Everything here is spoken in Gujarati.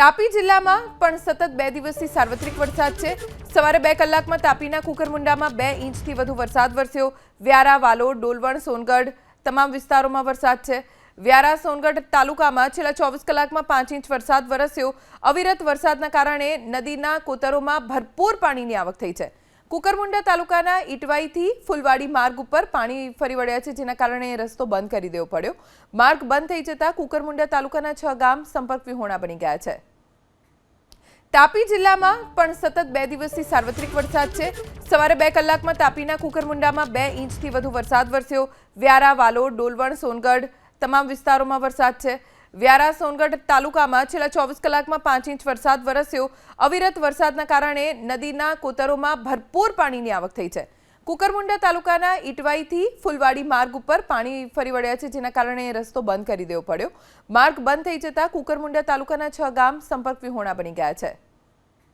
તાપી જિલ્લામાં પણ સતત બે દિવસથી સાર્વત્રિક વરસાદ છે. સવારે બે કલાકમાં તાપીના કુકરમુંડામાં બે ઇંચથી વધુ વરસાદ વરસ્યો. વ્યારા, વાલોડ, ડોલવણ, સોનગઢ તમામ વિસ્તારોમાં વરસાદ છે. વ્યારા, સોનગઢ તાલુકામાં છેલ્લા ચોવીસ કલાકમાં પાંચ ઇંચ વરસાદ વરસ્યો. અવિરત વરસાદના કારણે નદીના કોતરોમાં ભરપૂર પાણીની આવક થઈ છે. કુકરમુંડા તાલુકાના ઇટવાઈથી ફુલવાડી માર્ગ ઉપર પાણી ફરી વળ્યા છે, જેના કારણે રસ્તો બંધ કરી દેવો પડ્યો. માર્ગ બંધ થઈ જતાં કુકરમુંડા તાલુકાના છ ગામ સંપર્ક વિહોણા બની ગયા છે. તાપી જિલ્લામાં પણ સતત બે દિવસથી સાર્વત્રિક વરસાદ છે. સવારે બે કલાકમાં તાપીના કુકરમુંડામાં બે ઇંચથી વધુ વરસાદ વરસ્યો. વ્યારા, વાલોડ, ડોલવણ, સોનગઢ તમામ વિસ્તારોમાં વરસાદ છે. વ્યારા, સોનગઢ તાલુકામાં છેલ્લા ચોવીસ કલાકમાં પાંચ ઇંચ વરસાદ વરસ્યો. અવિરત વરસાદના કારણે નદીના કોતરોમાં ભરપૂર પાણીની આવક થઈ છે. કુકરમુંડા તાલુકાના ઇટવાઈથી ફુલવાડી માર્ગ ઉપર પાણી ફરી વળ્યા છે, જેના કારણે રસ્તો બંધ કરી દેવો પડ્યો. માર્ગ બંધ થઈ જતાં કુકરમુંડા તાલુકાના છ ગામ સંપર્ક વિહોણા બની ગયા છે.